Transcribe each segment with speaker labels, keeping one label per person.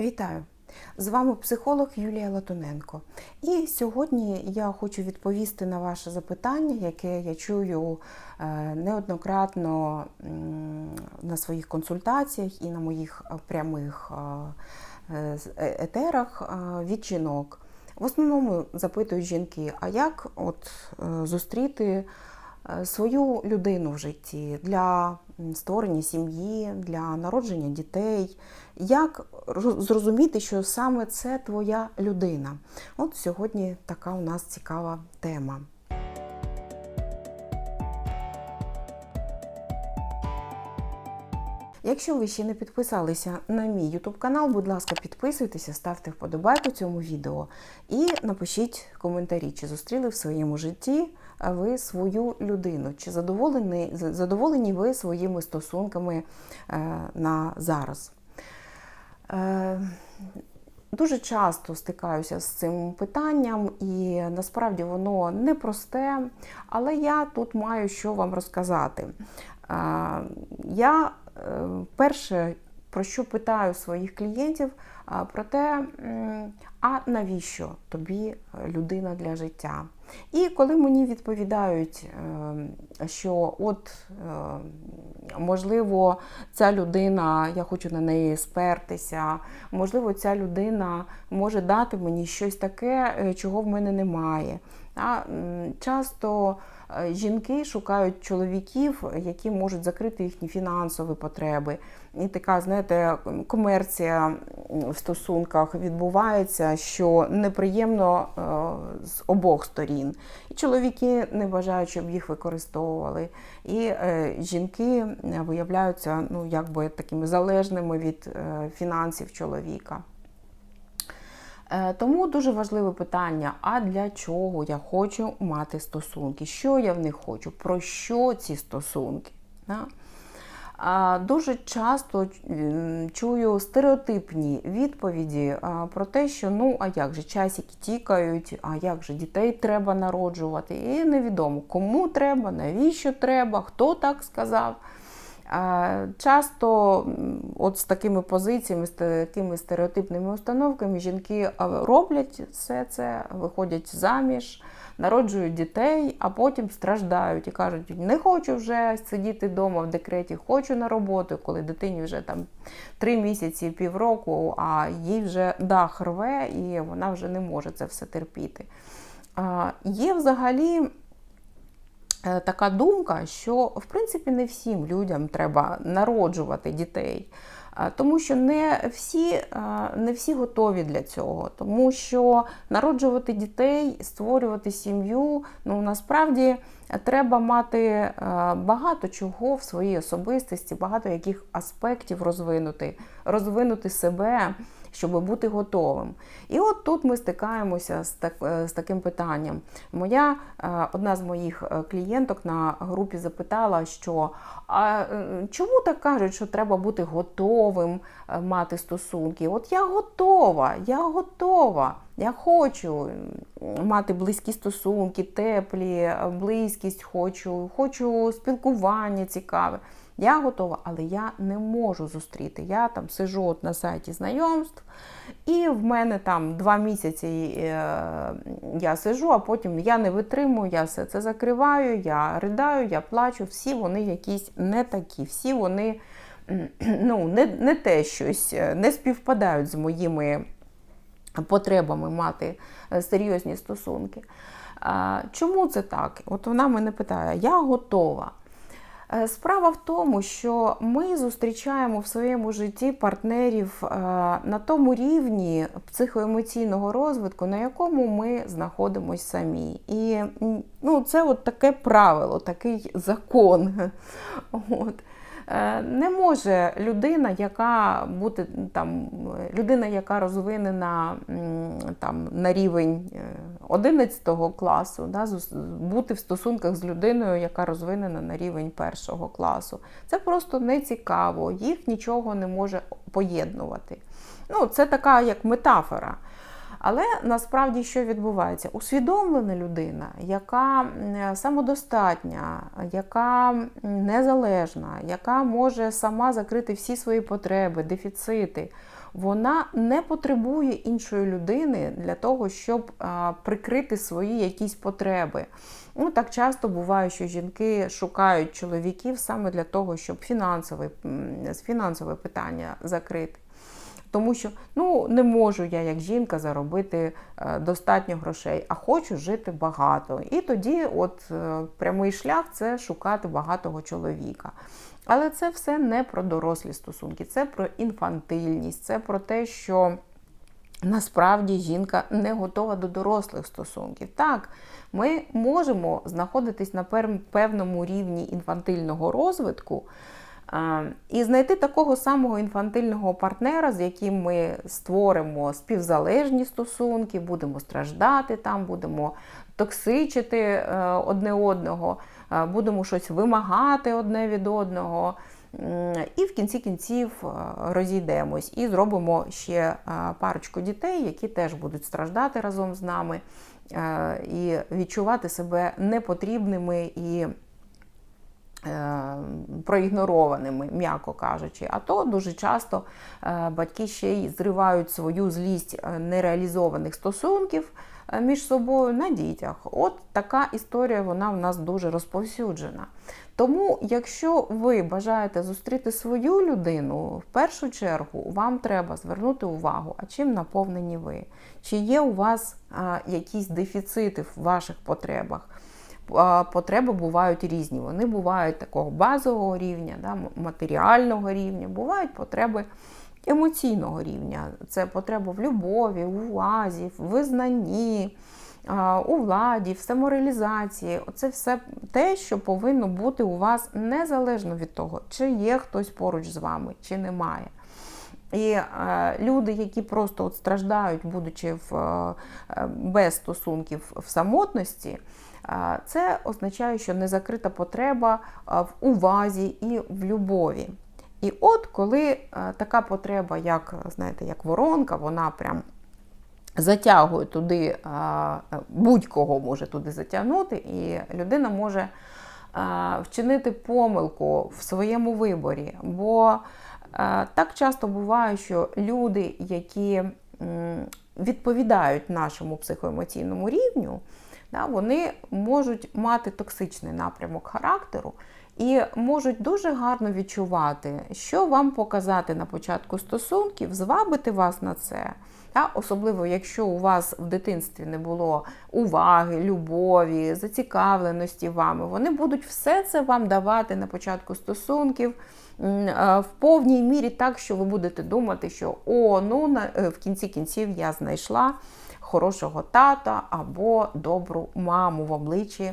Speaker 1: Вітаю! З вами психолог Юлія Латуненко. І сьогодні я хочу відповісти на ваше запитання, яке я чую е, неоднократно на своїх консультаціях і на моїх е, прямих е, етерах від жінок. В основному запитують жінки, а як от зустріти свою людину в житті для створення сім'ї, для народження дітей. Як роз- зрозуміти, що саме це твоя людина? От сьогодні така у нас цікава тема. Якщо ви ще не підписалися на мій YouTube канал, будь ласка, підписуйтеся, ставте вподобайку цьому відео і напишіть коментарі, чи зустріли в своєму житті ви свою людину, чи задоволені, задоволені ви своїми стосунками е, на зараз. Е, Дуже часто стикаюся з цим питанням, і насправді воно непросте, але я тут маю що вам розказати. Е, Я перше, про що питаю своїх клієнтів, про те, а навіщо тобі е, людина для життя? І коли мені відповідають, е, що от е, можливо ця людина, я хочу на неї спертися, можливо, ця людина може дати мені щось таке, е, чого в мене немає. Часто е, жінки шукають чоловіків, які можуть закрити їхні фінансові потреби. І така, знаєте, комерція в стосунках відбувається, що неприємно е, з обох сторін. І чоловіки не бажають, щоб їх використовували. І е, жінки виявляються ну, якби такими залежними від е, фінансів чоловіка. Е, Тому дуже важливе питання: а для чого я хочу мати стосунки? Що я в них хочу? Про що ці стосунки? Дуже часто чую стереотипні відповіді про те, що ну а як же часики тікають, а як же дітей треба народжувати. І невідомо, кому треба, навіщо треба, хто так сказав. Часто от з такими позиціями, з такими стереотипними установками жінки роблять все це, виходять заміж, народжують дітей, а потім страждають і кажуть, не хочу вже сидіти вдома в декреті, хочу на роботу, коли дитині вже там три місяці, півроку, а їй вже дах рве, і вона вже не може це все терпіти. Є взагалі така думка, що в принципі не всім людям треба народжувати дітей. Тому що не всі, е, не всі готові для цього, тому що народжувати дітей, створювати сім'ю, ну насправді треба мати е, багато чого в своїй особистості, багато яких аспектів розвинути, розвинути себе, щоб бути готовим. І от тут ми стикаємося з, так, е, з таким питанням. Моя е, одна з моїх клієнток на групі запитала, що а чому так кажуть, що треба бути готовим мати стосунки? От я готова, я готова. Я хочу мати близькі стосунки, теплі, е, близькість хочу, хочу спілкування цікаве. Я готова, але я не можу зустріти. Я там сижу от на сайті знайомств, і в мене там два місяці е, я сижу, а потім я не витримую, я все це закриваю, я ридаю, я плачу. Всі вони якісь не такі, всі вони ну, не, не те щось, е, не співпадають з моїми потребами мати е, серйозні стосунки. Чому це так? От вона мене питає: я готова. Е, Справа в тому, що ми зустрічаємо в своєму житті партнерів е, на тому рівні психоемоційного розвитку, на якому ми знаходимося самі. І ну, це от таке правило, такий закон. От. Е, Не може людина, яка бути там, людина, яка розвинена там, на рівень е, 11 класу, да, бути в стосунках з людиною, яка розвинена на рівень першого класу. Це просто не цікаво, їх нічого не може поєднувати. Ну, це така як метафора. Але насправді що відбувається? Усвідомлена людина, яка самодостатня, яка незалежна, яка може сама закрити всі свої потреби, дефіцити, вона не потребує іншої людини для того, щоб прикрити свої якісь потреби. Ну, так часто буває, що жінки шукають чоловіків саме для того, щоб фінансове, фінансове питання закрити. Тому що ну, не можу я, як жінка, заробити е, достатньо грошей, а хочу жити багато. І тоді, от е, прямий шлях це шукати багатого чоловіка. Але це все не про дорослі стосунки, це про інфантильність, це про те, що насправді жінка не готова до дорослих стосунків. Так, ми можемо знаходитись на певному рівні інфантильного розвитку. І знайти такого самого інфантильного партнера, з яким ми створимо співзалежні стосунки, будемо страждати там, будемо токсичити е, одне одного, е, будемо щось вимагати одне від одного. І в кінці кінців е, розійдемось і зробимо ще парочку дітей, які теж будуть страждати разом з нами і відчувати себе непотрібними і проігнорованими, м'яко кажучи. А то дуже часто е, батьки ще й зривають свою злість е, нереалізованих стосунків е, між собою на дітях. От така історія вона в нас дуже розповсюджена. Тому, якщо ви бажаєте зустріти свою людину, в першу чергу вам треба звернути увагу, а чим наповнені ви? Чи є у вас якісь дефіцити в ваших потребах? Потреби бувають різні. Вони бувають такого базового рівня, да, матеріального рівня, бувають потреби емоційного рівня. Це потреба в любові, в увазі, в визнанні, у владі, в самореалізації. Це все те, що повинно бути у вас незалежно від того, чи є хтось поруч з вами, чи немає. І е, люди, які просто от страждають, будучи в, е, без стосунків в самотності, е, це означає, що незакрита потреба е, в увазі і в любові. І от коли е, така потреба, як знаєте, як воронка, вона прям затягує туди, е, будь-кого може туди затягнути, і людина може е, вчинити помилку в своєму виборі. Бо так часто буває, що люди, які відповідають нашому психоемоційному рівню, вони можуть мати токсичний напрямок характеру і можуть дуже гарно відчувати, що вам показати на початку стосунків, звабити вас на це. Та, особливо, якщо у вас в дитинстві не було уваги, любові, зацікавленості вами, вони будуть все це вам давати на початку стосунків е, в повній мірі так, що ви будете думати, що о, ну е, в кінці кінців я знайшла хорошого тата або добру маму в обличчі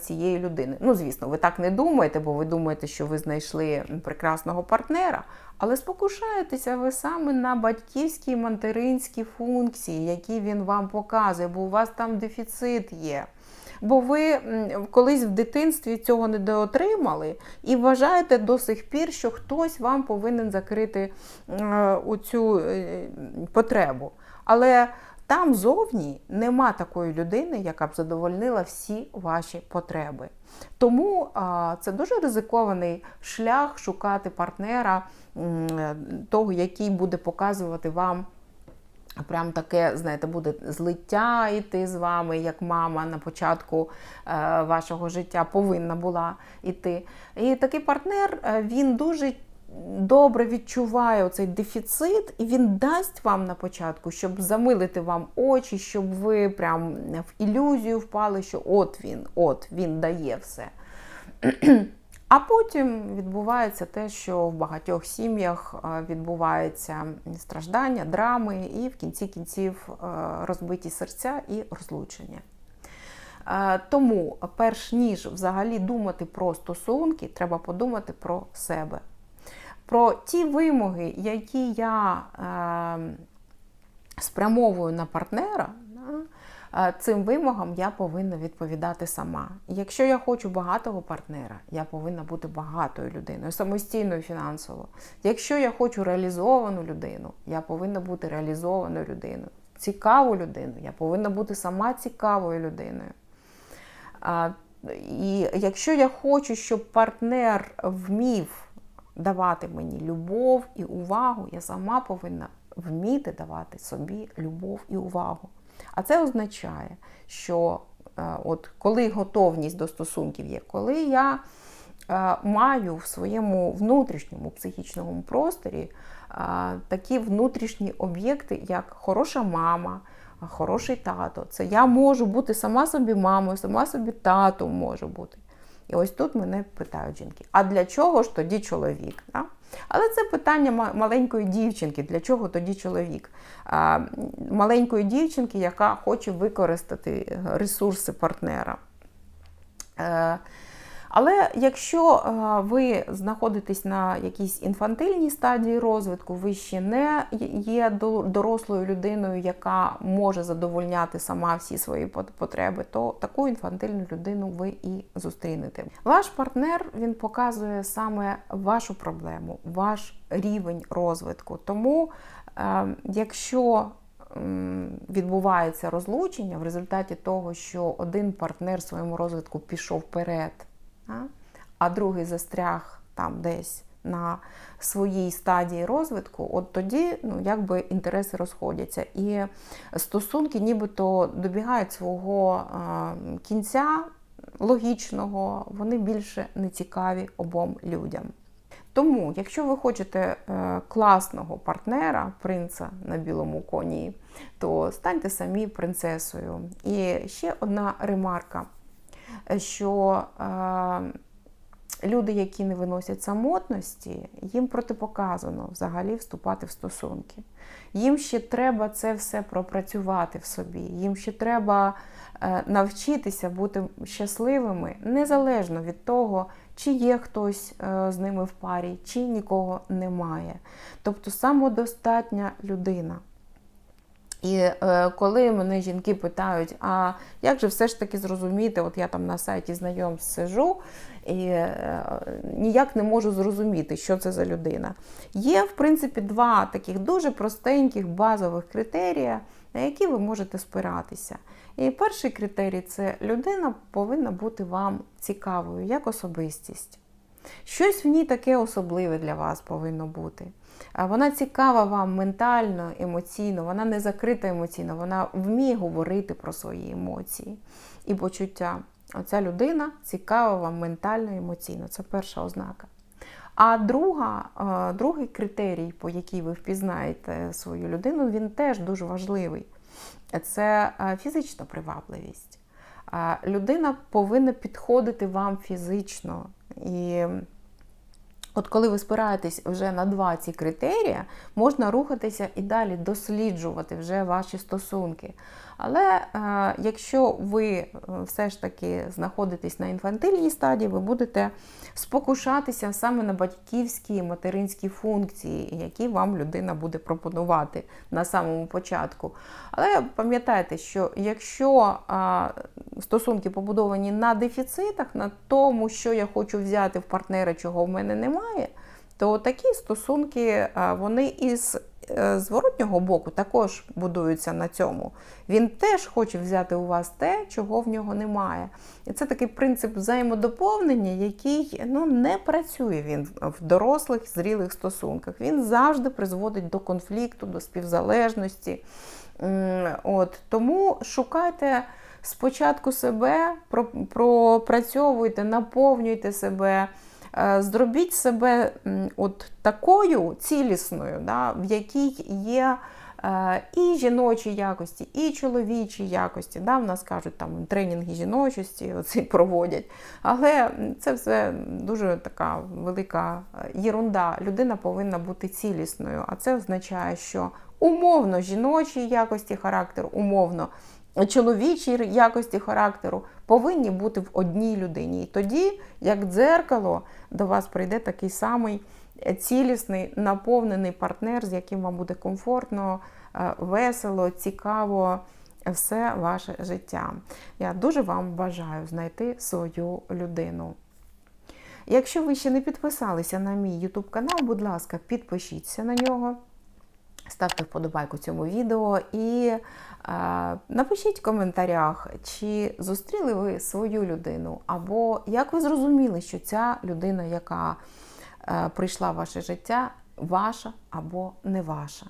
Speaker 1: цієї людини. Ну, звісно, ви так не думаєте, бо ви думаєте, що ви знайшли прекрасного партнера, але спокушаєтеся ви саме на батьківські материнські функції, які він вам показує, бо у вас там дефіцит є. Бо ви колись в дитинстві цього не доотримали і вважаєте до сих пір, що хтось вам повинен закрити е, оцю е, потребу. Але там зовні нема такої людини, яка б задовольнила всі ваші потреби. Тому а, це дуже ризикований шлях шукати партнера, того, який буде показувати вам. Прям таке, знаєте, буде злиття йти з вами, як мама на початку е, вашого життя повинна була йти. І такий партнер е, він дуже добре відчуває цей дефіцит, і він дасть вам на початку, щоб замилити вам очі, щоб ви прям в ілюзію впали, що от він, от він дає все. А потім відбувається те, що в багатьох сім'ях е, відбувається страждання, драми, і в кінці кінців е, розбиті серця і розлучення. Е, Тому, перш ніж взагалі думати про стосунки, треба подумати про себе, про ті вимоги, які я е, спрямовую на партнера. е, Цим вимогам я повинна відповідати сама. Якщо я хочу багатого партнера, я повинна бути багатою людиною, самостійною фінансово. Якщо я хочу реалізовану людину, я повинна бути реалізованою людиною. цікаву людину. Я повинна бути сама цікавою людиною. А, І якщо я хочу, щоб партнер вмів давати мені любов і увагу, я сама повинна вміти давати собі любов і увагу. А це означає, що е, от коли готовність до стосунків є, коли я е, маю в своєму внутрішньому психічному просторі е, такі внутрішні об'єкти, як хороша мама, хороший тато. Це я можу бути сама собі мамою, сама собі татом можу бути. І ось тут мене питають жінки: а для чого ж тоді чоловік? Да? Але це питання маленької дівчинки, для чого тоді чоловік? А, Маленької дівчинки, яка хоче використати ресурси партнера. Е, але якщо е, ви знаходитесь на якійсь інфантильній стадії розвитку, ви ще не є дорослою людиною, яка може задовольняти сама всі свої потреби, то таку інфантильну людину ви і зустрінете. Ваш партнер він показує саме вашу проблему, ваш рівень розвитку. Тому, е, якщо Відбувається розлучення в результаті того, що один партнер в своєму розвитку пішов вперед, а другий застряг там десь на своїй стадії розвитку, от тоді ну, якби інтереси розходяться. І стосунки нібито добігають свого кінця логічного, вони більше не цікаві обом людям. Тому, якщо ви хочете е, класного партнера, принца на білому коні, то станьте самі принцесою. І ще одна ремарка що е, люди, які не виносять самотності, їм протипоказано взагалі вступати в стосунки. Їм ще треба це все пропрацювати в собі, їм ще треба е, навчитися бути щасливими незалежно від того, чи є хтось е, з ними в парі, чи нікого немає. Тобто самодостатня людина. І е, коли мене жінки питають, а як же все ж таки зрозуміти, от я там на сайті знайомств сижу і е, ніяк не можу зрозуміти, що це за людина. Є, в принципі, два таких дуже простеньких базових критерія, на які ви можете спиратися. І перший критерій це людина повинна бути вам цікавою, як особистість. Щось в ній таке особливе для вас повинно бути. Вона цікава вам ментально, емоційно, вона не закрита емоційно, вона вміє говорити про свої емоції і почуття. Оця людина цікава вам ментально, емоційно. Це перша ознака. А друга, другий критерій, по який ви впізнаєте свою людину, він теж дуже важливий. Це фізична привабливість. Людина повинна підходити вам фізично. І От коли ви спираєтесь вже на два ці критерії, можна рухатися і далі досліджувати вже ваші стосунки. Але е, якщо ви е, все ж таки знаходитесь на інфантильній стадії, ви будете спокушатися саме на батьківські і материнські функції, які вам людина буде пропонувати на самому початку. Але пам'ятайте, що якщо е, стосунки побудовані на дефіцитах, на тому, що я хочу взяти в партнера, чого в мене немає, то такі стосунки вони із зворотнього боку також будуються на цьому. Він теж хоче взяти у вас те, чого в нього немає. І це такий принцип взаємодоповнення, який ну, не працює він в дорослих, зрілих стосунках. Він завжди призводить до конфлікту, до співзалежності. От, Тому шукайте. Спочатку себе пропрацьовуйте, наповнюйте себе, Е, зробіть себе от такою цілісною, да, в якій є е, і жіночі якості, і чоловічі якості. Да, В нас кажуть, там тренінги жіночості оці проводять. Але це все дуже така велика єрунда. Людина повинна бути цілісною. А це означає, що умовно жіночі якості характеру, умовно чоловічі якості характеру повинні бути в одній людині. І тоді, як дзеркало, до вас прийде такий самий цілісний, наповнений партнер, з яким вам буде комфортно, е, весело, цікаво. Все ваше життя. Я дуже вам бажаю знайти свою людину. Якщо ви ще не підписалися на мій YouTube канал, будь ласка, підпишіться на нього ставте вподобайку цьому відео і е, напишіть в коментарях, чи зустріли ви свою людину, або як ви зрозуміли, що ця людина, яка е, прийшла в ваше життя, ваша або не ваша.